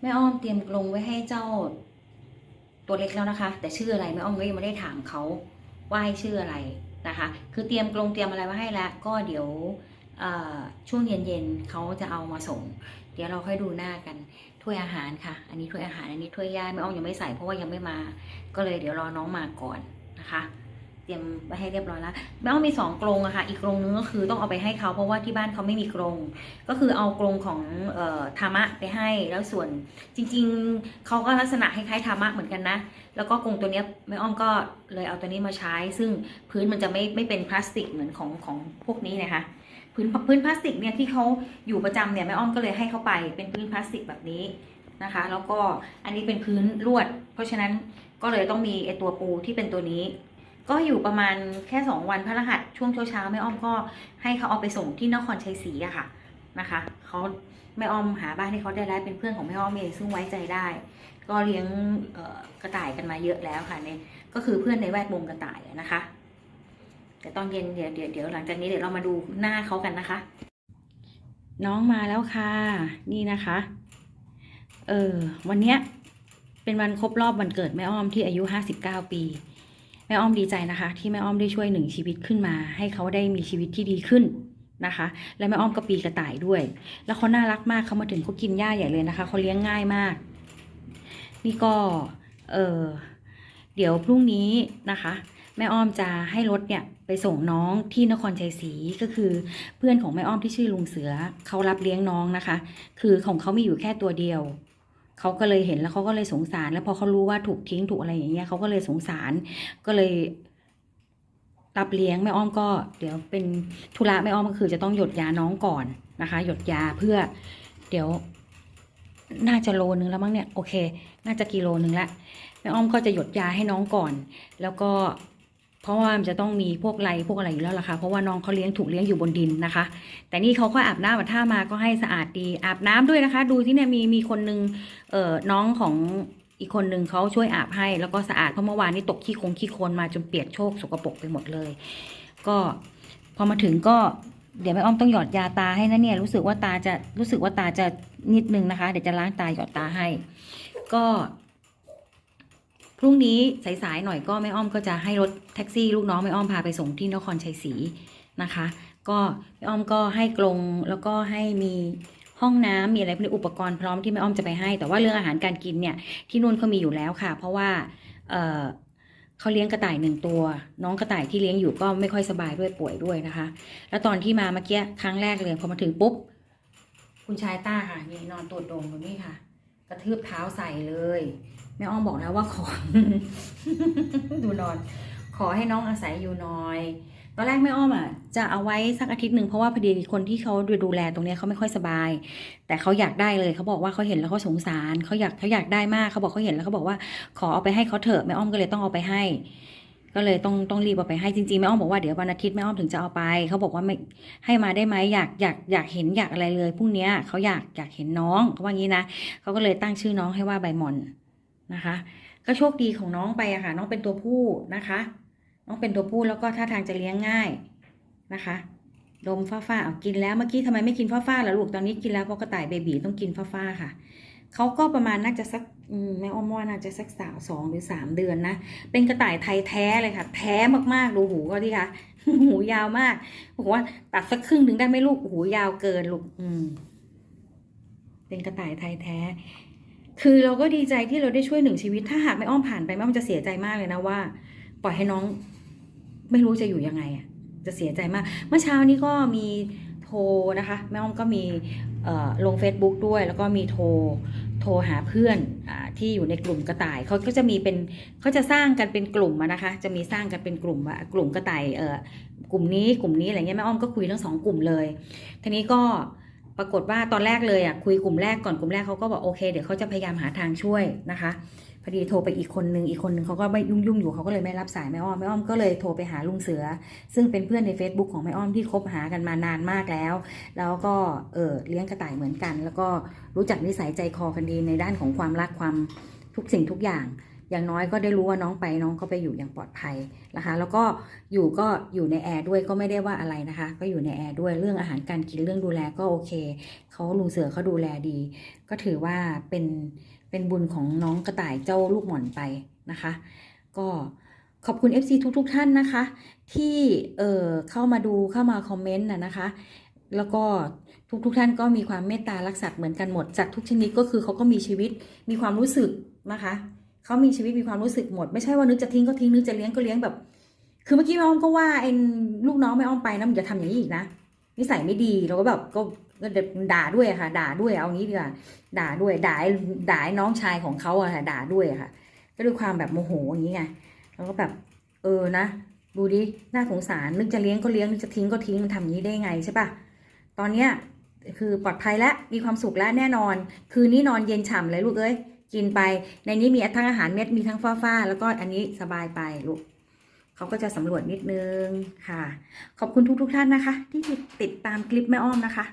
แม่อ้อมเตรียมกรงไว้ให้เจ้า ตัวเล็กแล้วนะคะ แต่ชื่ออะไรแม่อ้อมก็ยังไม่ได้ถามเขาว่าให้ชื่ออะไรนะคะ คือเตรียมกรงเตรียมอะไรไว้ให้แล้วก็เดี๋ยวช่วงเย็นๆเขาจะเอามาส่ง เดี๋ยวเราค่อยดูหน้ากันถ้วยอาหารค่ะ อันนี้ถ้วยอาหารอันนี้ถ้วยย่าแม่อ้อมยังไม่ใส่เพราะว่ายังไม่มา ก็เลยเดี๋ยวรอน้องมาก่อนนะคะ เตรียมไว้ให้เรียบร้อยแล้วแม่อ้อมมีสองกรงอะค่ะ อีกกรงนึงก็คือต้องเอาไปให้เขาเพราะว่าที่บ้านเขาไม่มีกรง ก็คือเอากรงของเอ่อธรรมะไปให้แล้วส่วนจริง ๆเขาก็ลักษณะคล้ายๆธรรมะเหมือนกันนะ แล้วก็กรงตัวเนี้ยแม่อ้อมก็เลยเอาตัวนี้มาใช้ ซึ่งพื้นมันจะไม่ไม่เป็นพลาสติกเหมือนของของพวกนี้นะคะพื้นพื้นพลาสติกเนี่ยที่เขาอยู่ประจำเนี่ยแม่อ้อมก็เลยให้เขาไปเป็นพื้นพลาสติกแบบนี้นะคะ แล้วก็อันนี้เป็นพื้นลวด เพราะฉะนั้นก็เลยต้องมีไอตัวปูที่เป็นตัวนี้ ก็อยู่ประมาณแค่สองวันพระรหัสช่วงเช้าๆแม่อ้อมก็ให้เขาเอาไปส่งที่นครชัยศรีอะค่ะนะคะเขาแม่อ้อมหาบ้านให้เขาได้แล้วเป็นเพื่อนของแม่อ้อมเองซึ่งไว้ใจได้ ก็เลี้ยงกระต่ายกันมาเยอะแล้วค่ะเนี่ยก็คือเพื่อนในแวดวงกระต่ายนะคะแต่ตอนเย็นเดี๋ยวเดี๋ยวเดี๋ยวหลังจากนี้เดี๋ยวเรามาดูหน้าเขากันนะคะ น้องมาแล้วค่ะ นี่นะคะ เออวันเนี้ยเป็นวันครบรอบวันเกิดแม่อ้อมที่อายุห้าสิบเก้าปี แม่อ้อมดีใจนะคะ ที่แม่อ้อมได้ช่วยหนึ่งชีวิตขึ้นมา ให้เขาได้มีชีวิตที่ดีขึ้นนะคะ และแม่อ้อมก็ปีกระต่ายด้วย แล้วเขาน่ารักมากเขามาถึงเขากินหญ้าใหญ่เลยนะคะเขาเลี้ยงง่ายมาก นี่ก็เออเดี๋ยวพรุ่งนี้นะคะ แม่อ้อมจะให้รถเนี่ยไปส่งน้องที่นครชัยศรีก็คือเพื่อนของแม่อ้อมที่ชื่อลุงเสือเขารับเลี้ยงน้องนะคะ คือของเขามีอยู่แค่ตัวเดียว เขาก็เลยเห็นแล้วเขาก็เลยสงสาร แล้วพอเขารู้ว่าถูกทิ้งถูกอะไรอย่างเงี้ยเขาก็เลยสงสาร ก็เลยรับเลี้ยงแม่อ้อมก็ เดี๋ยวเป็นธุระแม่อ้อมก็คือจะต้องหยดยาน้องก่อนนะคะ หยดยาเพื่อ เดี๋ยว น่าจะโลนึงแล้วมั้งเนี่ยโอเค น่าจะกิโลนึงละแม่อ้อมก็จะหยดยาให้น้องก่อน แล้วก็ เพราะว่ามันจะต้องมีพวกไรพวกอะไรอยู่แล้วล่ะค่ะเพราะว่าน้องเขาเลี้ยงถูกเลี้ยงอยู่บนดินนะคะ แต่นี่เขาก็อาบน้ำอาบท่ามาก็ให้สะอาดดีอาบน้ำด้วยนะคะ ดูที่เนี่ยมีมีคนนึงเอ่อน้องของอีกคนนึงเขาช่วยอาบให้แล้วก็สะอาดเพราะเมื่อวานนี้ตกขี้คงขี้โคลนมาจนเปียกโชกสกปรกไปหมดเลย ก็พอมาถึงก็เดี๋ยวแม่อ้อมต้องหยอดยาตาให้นะเนี่ยรู้สึกว่าตาจะรู้สึกว่าตาจะนิดนึงนะคะ เดี๋ยวจะล้างตาหยอดตาให้ ก็ พรุ่งนี้สายๆหน่อยก็แม่อ้อมก็จะให้รถแท็กซี่ ลูกน้องแม่อ้อมพาไปส่งที่นครชัยศรีนะคะ ก็แม่อ้อมก็ให้กรงแล้วก็ให้มีห้องน้ำมีอะไรพวกนี้อุปกรณ์พร้อมที่แม่อ้อมจะไปให้ แต่ว่าเรื่องอาหารการกินเนี่ยที่นู่นเขามีอยู่แล้วค่ะ เพราะว่าเออเขาเลี้ยงกระต่ายหนึ่งตัว น้องกระต่ายที่เลี้ยงอยู่ก็ไม่ค่อยสบายด้วยป่วยด้วยนะคะ แล้วตอนที่มาเมื่อกี้ครั้งแรกเลยพอมาถึงปุ๊บคุณชายต้าค่ะนี่นอนตัวโดงตรงนี้ค่ะ กระทืบเท้าใส่เลย แม่อ้อมบอกแล้วว่าขอ ดูนอน ขอให้น้องอาศัยอยู่น่อย ตอนแรกแม่อ้อมอะจะเอาไว้สักอาทิตย์หนึ่งเพราะว่าพอดีคนที่เขาดูดูแลตรงเนี้ยเขาไม่ค่อยสบาย แต่เขาอยากได้เลยเขาบอกว่าเขาเห็นแล้วเขาสงสารเขาอยากเขาอยากได้มากเขาบอกเขาเห็นแล้วเขาบอกว่าขอเอาไปให้เขาเถอะแม่อ้อมก็เลยต้องเอาไปให้ก็เลยต้องต้องรีบเอาไปให้จริงๆแม่อ้อมบอกว่าเดี๋ยววันอาทิตย์แม่อ้อมถึงจะเอาไปเขาบอกว่าไม่ให้มาได้ไหมอยากอยากอยากเห็นอยากอะไรเลยพรุ่งนี้เขาอยากอยากเห็นน้องเขาว่างี้นะเขาก็เลยตั้งชื่อน้องให้ว่าใบหมอน นะคะ ก็โชคดีของน้องไปอะค่ะ น้องเป็นตัวผู้นะคะ น้องเป็นตัวผู้แล้วก็ท่าทางจะเลี้ยงง่ายนะคะดมฟ้าๆเอากินแล้วเมื่อกี้ทำไมไม่กินฟ้าๆล่ะลูกตอนนี้กินแล้วเพราะกระต่ายเบบีต้องกินฟ้าๆค่ะเขาก็ประมาณน่าจะสักแม่อ้อมว่าน่าจะสักสาวสองหรือสามเดือนนะ เป็นกระต่ายไทยแท้เลยค่ะ แท้มากๆดูหูก็ที่ค่ะ หูยาวมากบอกว่าตัดสักครึ่งหนึ่งได้ไหมลูกหูยาวเกินลูกอืมเป็นกระต่ายไทยแท้ คือเราก็ดีใจที่เราได้ช่วยหนึ่งชีวิต ถ้าหากไม่อ้อมผ่านไปแม่อ้อมจะเสียใจมากเลยนะว่า ปล่อยให้น้องไม่รู้จะอยู่ยังไงอะจะเสียใจมาก เมื่อเช้านี้ก็มีโทรนะคะแม่อ้อมก็มีลง Facebook ด้วย แล้วก็มีโทรโทรหาเพื่อนอที่อยู่ในกลุ่มกระต่ายเขาก็จะมีเป็นเขาจะสร้างกันเป็นกลุ่มนะคะ จะมีสร้างกันเป็นกลุ่มว่ากลุ่มกระต่ายเออกลุ่มนี้กลุ่มนี้อะไรเงี้ยแม่อ้อมก็คุยทั้งสองกลุ่มเลย ทีนี้ก็ ปรากฏว่าตอนแรกเลยอะคุยกลุ่มแรกก่อนกลุ่มแรกเขาก็บอกโอเคเดี๋ยวเขาจะพยายามหาทางช่วยนะคะพอดีโทรไปอีกคนนึงอีกคนนึงเขาก็ไม่ยุ่งยุ่งอยู่เขาก็เลยไม่รับสายแม่อ้อมแม่อ้อมก็เลยโทรไปหาลุงเสือ ซึ่งเป็นเพื่อนใน Facebook ของแม่อ้อมที่คบหากันมานานมากแล้ว แล้วก็เออเลี้ยงกระต่ายเหมือนกัน แล้วก็รู้จักนิสัยใจคอกันดีในด้านของความรักความทุกสิ่งทุกอย่าง อย่างน้อยก็ได้รู้ว่าน้องไปน้องก็ไปอยู่อย่างปลอดภัยนะคะ แล้วก็อยู่ก็อยู่ในแอร์ด้วยก็ไม่ได้ว่าอะไรนะคะ ก็อยู่ในแอร์ด้วยเรื่องอาหารการกินเรื่องดูแลก็โอเคเขาลุงเสือเขาดูแลดี ก็ถือว่าเป็นเป็นบุญของน้องกระต่ายเจ้าลูกหม่อนไปนะคะ ก็ขอบคุณ FC ทุกทุกๆท่านนะคะ ที่เอ่อเข้ามาดูเข้ามาคอมเมนต์นะนะคะแล้วก็ทุกทุกท่านก็มีความเมตตารักสัตว์เหมือนกันหมดสัตว์ทุกชนิดก็คือเขาก็มีชีวิตมีความรู้สึกนะคะ เขามีชีวิตมีความรู้สึกหมด ไม่ใช่ว่านึกจะทิ้งก็ทิ้งนึกจะเลี้ยงก็เลี้ยงแบบ คือเมื่อกี้แม่อ้อมก็ว่าไอ้ลูกน้องแม่อ้อมไปนะมึงอย่าทำอย่างนี้อีกนะนิสัยไม่ดีเราก็แบบก็ก็ด่าด้วยค่ะ ด่าด้วยเอางี้ดีกว่าด่าด้วยด่าด่าน้องชายของเขาอะค่ะด่าด้วยค่ะ ก็ด้วยความแบบโมโหอย่างนี้ไงแล้วก็แบบเออนะดูดิน่าสงสารนึกจะเลี้ยงก็เลี้ยงนึกจะทิ้งก็ทิ้งมันทำอย่างนี้ได้ไงใช่ปะตอนเนี้ยคือปลอดภัยแล้วมีความสุขแล้วแน่นอน คืนนี้นอนเย็นฉ่ำเลยลูกเอ้ย กินไป ในนี้มีทั้งอาหารเม็ดมีทั้งฟ้าฟ้าแล้วก็อันนี้สบายไปลูกเขาก็จะสำรวจนิดนึงค่ะ ขอบคุณทุกๆท่านนะคะ ที่ติดตามคลิปแม่อ้อมนะคะ